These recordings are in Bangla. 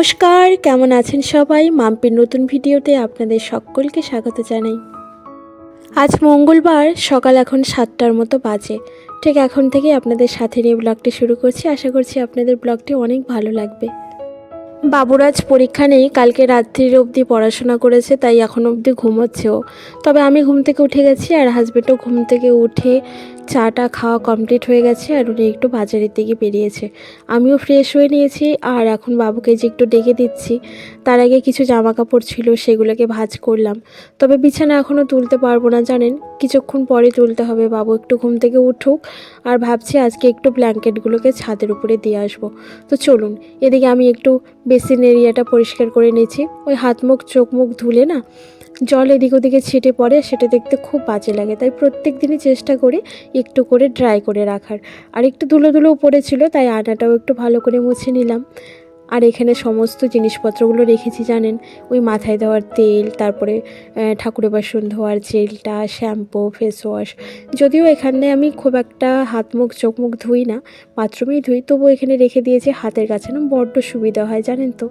নমস্কার, কেমন আছেন সবাই? মাম্পির নতুন ভিডিওতে আপনাদের সকলকে স্বাগত জানাই। আজ মঙ্গলবার, সকাল এখন সাতটার মতো বাজে। ঠিক এখন থেকে আপনাদের সাথে নিয়ে ব্লগটি শুরু করছি। আশা করছি আপনাদের ব্লগটি অনেক ভালো লাগবে। বাবুর আজ পরীক্ষা নেই, কালকে রাত্রির অবধি পড়াশোনা করেছে, তাই এখন অবধি ঘুমোচ্ছেও। তবে আমি ঘুম থেকে উঠে গেছি আর হাজব্যান্ডও ঘুম থেকে উঠে চাটা খাওয়া কমপ্লিট হয়ে গেছে আর উনি একটু বাজারের দিকে বেরিয়েছে। আমিও ফ্রেশ হয়ে নিয়েছি আর এখন বাবুকে যে একটু ডেকে দিচ্ছি, তার আগে কিছু জামা কাপড় ছিল সেগুলোকে ভাজ করলাম। তবে বিছানা এখনও তুলতে পারব না, জানেন? কিছুক্ষণ পরে তুলতে হবে, বাবু একটু ঘুম থেকে উঠুক আর ভাবছি আজকে একটু ব্ল্যাঙ্কেটগুলোকে ছাদের উপরে দিয়ে আসব। তো চলুন, এদিকে আমি একটু বেসিন এরিয়াটা পরিষ্কার করে নিয়েছি। ওই হাত মুখ, চোখ মুখ ধুলে না জল এদিক ওদিকে ছিটে পড়ে, সেটা দেখতে খুব বাজে লাগে। তাই প্রত্যেক দিনই চেষ্টা করি একটু করে ড্রাই করে রাখার। আর একটু ধুলো ধুলো পড়েছিল তাই আনাটাও একটু ভালো করে মুছে নিলাম। আর এখানে সমস্ত জিনিসপত্রগুলো রেখেছি জানেন? ওই মাথায় দেওয়ার তেল তারপরে আহ, ঠাকুরের বাসন ধোয়ার জেলটা শ্যাম্পু ফেস ওয়াশ যদিও এখানে আমি খুব একটা হাত মুখ চোখ মুখ ধুই না বাথরুমেই ধুই তবুও এখানে রেখে দিয়েছি হাতের কাছে না বড্ড সুবিধা হয় জানেন তো?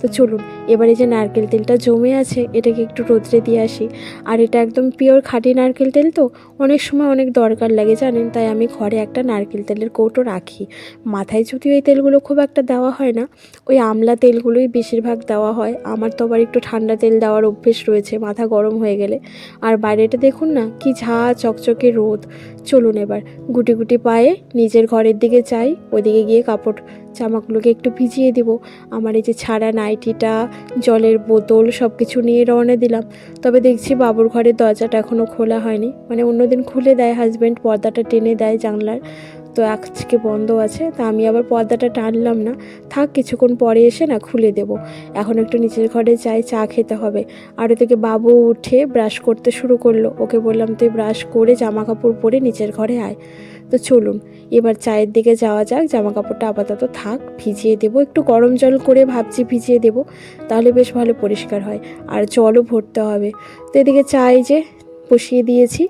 তো চলুন এবারে যে নারকেল তেলটা জমে আছে এটাকে একটু রোদ্রে দিয়ে আসি। আর এটা একদম পিওর খাঁটি নারকেল তেল তো অনেক সময় অনেক দরকার লাগে জানেন? তাই আমি ঘরে একটা নারকেল তেলের কৌটো রাখি। মাথায় যদিও এই তেলগুলো খুব একটা দেওয়া হয় না ওই আমলা তেলগুলোই বেশিরভাগ দেওয়া হয়। আমার তো আবার একটু ঠান্ডা তেল দেওয়ার অভ্যেস রয়েছে, মাথা গরম হয়ে গেলে। আর বাইরেটা দেখুন না, কি ঝা চকচকে রোদ। চলুন এবার, গুটি গুটি পায়ে নিজের ঘরের দিকে যাই, ওইদিকে গিয়ে কাপড় জামাগুলোকে একটু ভিজিয়ে দিব। আমার এই যে ছাড়া নাইটিটা, জলের বোতল সব কিছু নিয়ে রওনা দিলাম। তবে দেখছি বাবুর ঘরের দরজাটা এখনও খোলা হয়নি। মানে অন্যদিন খুলে দেয় হাজব্যান্ড পর্দাটা টেনে দেয় জানলার। তো আজকে বন্ধ আছে, তা আমি আবার পর্দাটা টানলাম না। থাক, কিছুক্ষণ পরে এসে না খুলে দেব। এখন একটু নিচের ঘরে যাই, চা খেতে হবে। আর থেকে বাবু উঠে ব্রাশ করতে শুরু করল। ওকে বললাম, তুই ব্রাশ করে জামা কাপড় পরে নিচের ঘরে আয়। তো চলুন, এবার চায়ের দিকে যাওয়া যাক। জামা কাপড়টা আপাতত থাক, ভিজিয়ে দেবো। একটু গরম জল করে ভাবছি ভিজিয়ে দেব, তাহলে বেশ ভালো পরিষ্কার হয়। আর জলও ভরতে হবে। তো এদিকে চাই যে বসিয়ে দিয়েছি।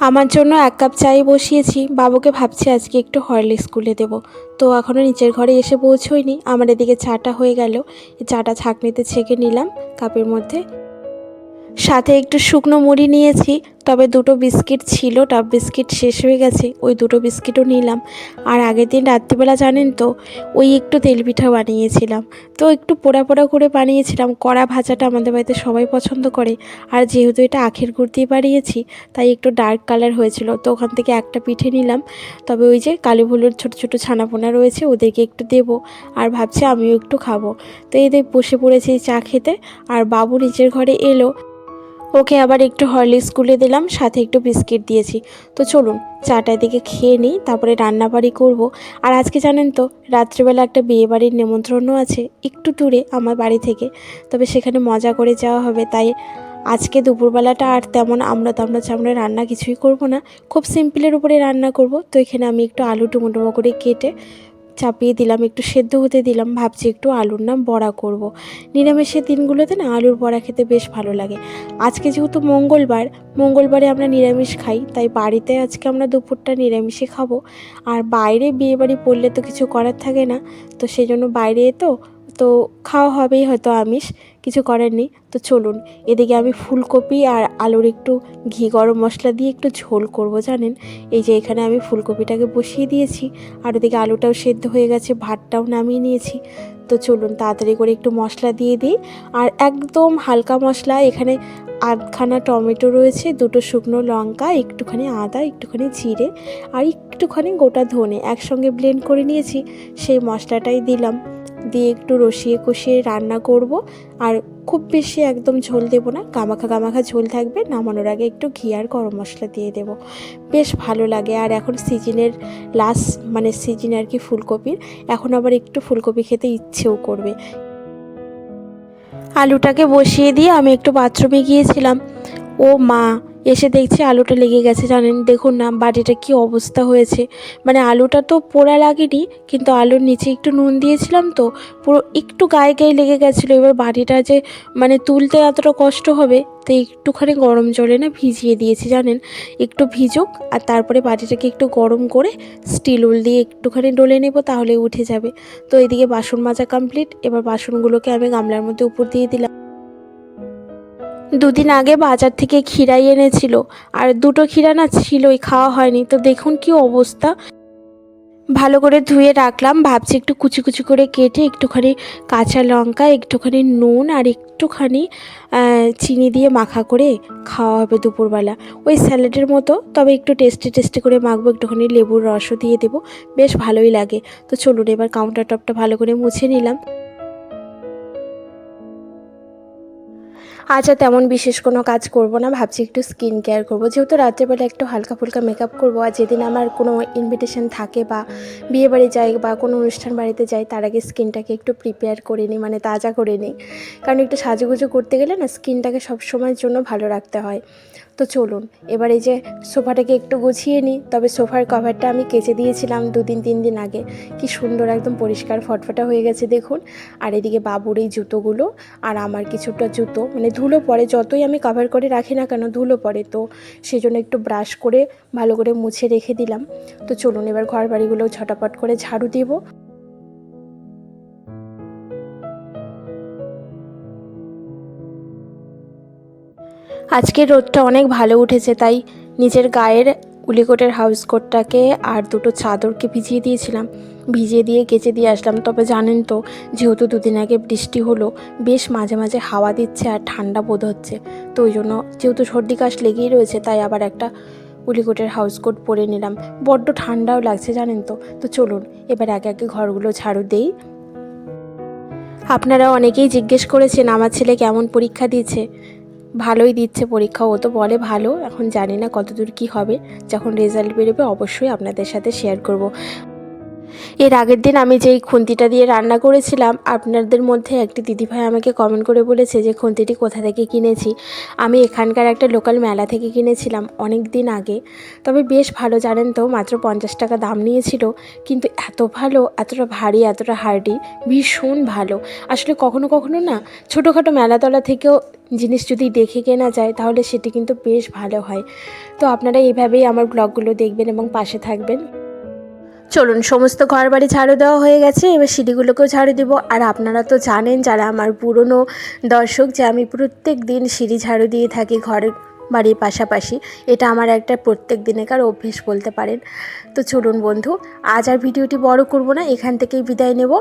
আমার জন্য এক কাপ চাই বসিয়েছি। বাবুকে ভাবছি আজকে একটু হরলিক্স স্কুলে দেব। তো এখনও নিচের ঘরে এসে পৌঁছোয়নি। আমার এদিকে চাটা হয়ে গেল। চাটা ছাঁকনিতে ছেঁকে নিলাম। কাপের মধ্যে সাথে একটু শুকনো মুড়ি নিয়েছি। তবে দুটো বিস্কিট ছিল ডাব বিস্কিট শেষ হয়ে গেছে, ওই দুটো বিস্কিটও নিলাম। আর আগের দিন রাত্রিবেলা জানেন তো, ওই একটু তেল পিঠা বানিয়েছিলাম। তো একটু পোড়া পোড়া করে বানিয়েছিলাম, কড়া ভাজাটা আমাদের বাড়িতে সবাই পছন্দ করে। আর যেহেতু এটা আখের গুড় দিয়ে বানিয়েছি, তাই একটু ডার্ক কালার হয়েছিল, তো ওখান থেকে একটা পিঠে নিলাম। তবে ওই যে কালী ভুলোর ছোটো ছোটো ছানাপোনা রয়েছে, ওদেরকে একটু দেবো, আর ভাবছি আমিও একটু খাব। তো এদের বসে পড়েছি চা খেতে, আর বাবু নিজের ঘরে এলো। ওকে আবার একটু হরলিক্স গুলে দিলাম, সাথে একটু বিস্কিট দিয়েছি। তো চলুন চাটা দিকে খেয়ে নিই, তারপরে রান্নাবাড়ি করব। আর আজকে জানেন তো, রাত্রিবেলা একটা বিয়ে বাড়ির নেমন্ত্রণও আছে, একটু দূরে আমার বাড়ি থেকে। তবে সেখানে মজা করে যাওয়া হবে, তাই আজকে দুপুরবেলাটা আর তেমন আমরা তামড়া চামড়া রান্না কিছুই করব না। খুব সিম্পলের উপরে রান্না করব, তো এখানে আমি একটু আলু টুমোটুমো করে কেটে চাপিয়ে দিলাম, একটু সেদ্ধ হতে দিলাম, ভাবছি একটু আলুর নাম বড়া করব। নিরামিষের দিনগুলোতে না আলুর বড়া খেতে বেশ ভালো লাগে আজকে যেহেতু মঙ্গলবার, মঙ্গলবারে আমরা নিরামিষ খাই, তাই বাড়িতে আজকে আমরা দুপুরটা নিরামিষে খাব আর বাইরে বিয়েবাড়ি পড়লে তো কিছু করার থাকে না, তো সেই জন্য বাইরে তো তো খাওয়া হবেই হয়তো আমিষ, কিছু করার নেই। তো চলুন, এদিকে আমি ফুলকপি আর আলুর একটু ঘি গরম মশলা দিয়ে একটু ঝোল করব, জানেন? এই যে এখানে আমি ফুলকপিটাকে বসিয়ে দিয়েছি, আর ওদিকে আলুটাও সেদ্ধ হয়ে গেছে, ভাতটাও নামিয়ে নিয়েছি। তো চলুন, তাড়াতাড়ি করে একটু মশলা দিয়ে দিই। আর একদম হালকা মশলা, এখানে আধখানা টমেটো রয়েছে, দুটো শুকনো লঙ্কা, একটুখানি আদা, একটুখানি জিরে আর একটুখানি গোটা ধনে একসঙ্গে ব্লেন্ড করে নিয়েছি। সেই মশলাটাই দিলাম। দিয়ে একটু রসিয়ে কষিয়ে রান্না করব। আর খুব বেশি একদম ঝোল দেবো না, গামাখা গামাখা ঝোল থাকবে, নামানোর আগে একটু ঘি আর গরম মশলা দিয়ে দেবো। বেশ ভালো লাগে, আর এখন সিজনের লাস্ট মানে সিজন আর কি ফুলকপির, এখন আবার একটু ফুলকপি খেতে ইচ্ছেও করবে। আলুটাকে বসিয়ে দিয়ে আমি একটু বাথরুমে গিয়েছিলাম। ও মা এসে দেখছি আলুটা লেগে গেছে, জানেন? দেখুন না বাটিটা কি অবস্থা হয়েছে। মানে আলুটা তো পোড়া লাগেনি, কিন্তু আলুর নিচে একটু নুন দিয়েছিলাম তো, পুরো একটু গায়ে গায়ে লেগে গেছিল। এবার বাটিটা যে মানে তুলতে এতটা কষ্ট হবে, তো একটুখানি গরম জলে না ভিজিয়ে দিয়েছি, জানেন? একটু ভিজুক, আর তারপরে বাটিটাকে একটু গরম করে স্টিল উল দিয়ে একটুখানি ডলে নেব, তাহলে উঠে যাবে। তো এদিকে বাসন মাজা কমপ্লিট এবার বাসনগুলোকে আমি গামলার মধ্যে উপর দিয়ে দিলাম। দুদিন আগে বাজার থেকে ক্ষীরাই এনেছিল। আর দুটো ক্ষীরা না ছিলই, খাওয়া হয়নি। তো দেখুন কি অবস্থা। ভালো করে ধুয়ে রাখলাম। ভাবছি একটু কুচি কুচি করে কেটে একটুখানি কাঁচা লঙ্কা, একটুখানি নুন আর একটুখানি চিনি দিয়ে মাখা করে খাওয়া হবে দুপুরবেলা। ওই স্যালাডের মতো। তবে একটু টেস্টি টেস্টি করে মাখবো, একটুখানি লেবুর রসও দিয়ে দেবো। বেশ ভালোই লাগে। তো চলুন এবার কাউন্টার টপটা ভালো করে মুছে নিলাম। আচ্ছা তেমন বিশেষ কোনো কাজ করব না, ভাবছি একটু স্কিন কেয়ার করব। যেহেতু রাত্রেবেলা একটু হালকা ফুলকা মেকআপ করব, আর যেদিন আমার কোনো ইনভিটেশন থাকে বা বিয়ে বাড়ি যাই বা কোনো অনুষ্ঠান বাড়িতে যাই, তার আগে স্কিনটাকে একটু প্রিপেয়ার করে নিই মানে তাজা করে নিই। কারণ একটু সাজুগুজু করতে গেলে না স্কিনটাকে সবসময়ের জন্য ভালো রাখতে হয়। তো চলুন, এবার এই যে সোফাটাকে একটু গুছিয়ে নিই। তবে সোফার কভারটা আমি কেচে দিয়েছিলাম দুদিন, তিন দিন আগে। কি সুন্দর একদম পরিষ্কার ফটফটা হয়ে গেছে, দেখুন। আর এদিকে বাবুর এই জুতোগুলো আর আমার কিছুটা জুতো। মানে ধুলো পড়ে, যতই আমি কভার করে রাখি না কেন, ধুলো পড়ে। তো সেই জন্য একটু ব্রাশ করে ভালো করে মুছে রেখে দিলাম। তো চলুন, এবার ঘর বাড়িগুলো ঝটাপট করে ঝাড়ু দিব। আজকে রোদটা অনেক ভালো উঠেছে, তাই নিজের গায়ের উলিকোটের হাউস কোটটাকে আর দুটো চাদরকে ভিজিয়ে দিয়েছিলাম। ভিজিয়ে দিয়ে কেচে দিয়ে আসলাম। তবে জানেন তো, যেহেতু দুদিন আগে বৃষ্টি হলো, বেশ মাঝে মাঝে হাওয়া দিচ্ছে আর ঠান্ডা বোধ হচ্ছে। তো ওই জন্য যেহেতু সর্দি কাশ লেগেই রয়েছে, তাই আবার একটা উলিকোটের হাউস কোট পরে নিলাম। বড্ড ঠান্ডাও লাগছে, জানেন তো। তো চলুন, এবার একে একে ঘরগুলো ঝাড়ু দেই। আপনারা অনেকেই জিজ্ঞেস করেছেন, আমার ছেলে কেমন পরীক্ষা দিয়েছে? ভালোই দিচ্ছে পরীক্ষা, ও তো বলে ভালো, এখন জানি না কতদূর কি হবে, যখন রেজাল্ট বেরোবে অবশ্যই আপনাদের সাথে শেয়ার করব। এর আগের দিন আমি যেই খুন্তিটা দিয়ে রান্না করেছিলাম, আপনাদের মধ্যে একটি দিদিভাই আমাকে কমেন্ট করে বলেছে যে, খুন্তিটি কোথা থেকে কিনেছি? আমি এখানকার একটা লোকাল মেলা থেকে কিনেছিলাম অনেক দিন আগে। তবে বেশ ভালো, জানেন তো, মাত্র পঞ্চাশ টাকা দাম নিয়েছিল। কিন্তু এত ভালো, এতটা ভারী, এতটা হার্ডি, ভীষণ ভালো। আসলে কখনো কখনো না, ছোটোখাটো মেলাতলা থেকেও জিনিস যদি দেখে কেনা যায়, তাহলে সেটি কিন্তু বেশ ভালো হয়। তো আপনারা এইভাবেই আমার ব্লগগুলো দেখবেন এবং পাশে থাকবেন। চলুন, সমস্ত ঘর বাড়ি ঝাড়ু দেওয়া হয়ে গেছে, এবার সিঁড়িগুলোকেও ঝাড়ু দেবো। আর আপনারা তো জানেন, যারা আমার পুরনো দর্শক, যে আমি প্রত্যেক দিন সিঁড়ি ঝাড়ু দিয়ে থাকি ঘরের বাড়ির পাশাপাশি। এটা আমার একটা প্রত্যেক দিনেকার অভ্যেস বলতে পারেন। তো চলুন বন্ধু, আজ আর ভিডিওটি বড় করব না, এখান থেকেই বিদায় নেব।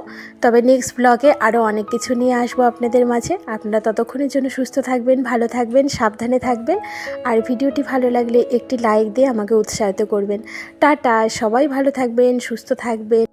তবে নেক্সট ব্লগে আরও অনেক কিছু নিয়ে আসব আপনাদের মাঝে। আপনারা ততক্ষণের জন্য সুস্থ থাকবেন, ভালো থাকবেন, সাবধানে থাকবেন। আর ভিডিওটি ভালো লাগলে একটি লাইক দিয়ে আমাকে উৎসাহিত করবেন। টাটা, সবাই ভালো থাকবেন, সুস্থ থাকবেন।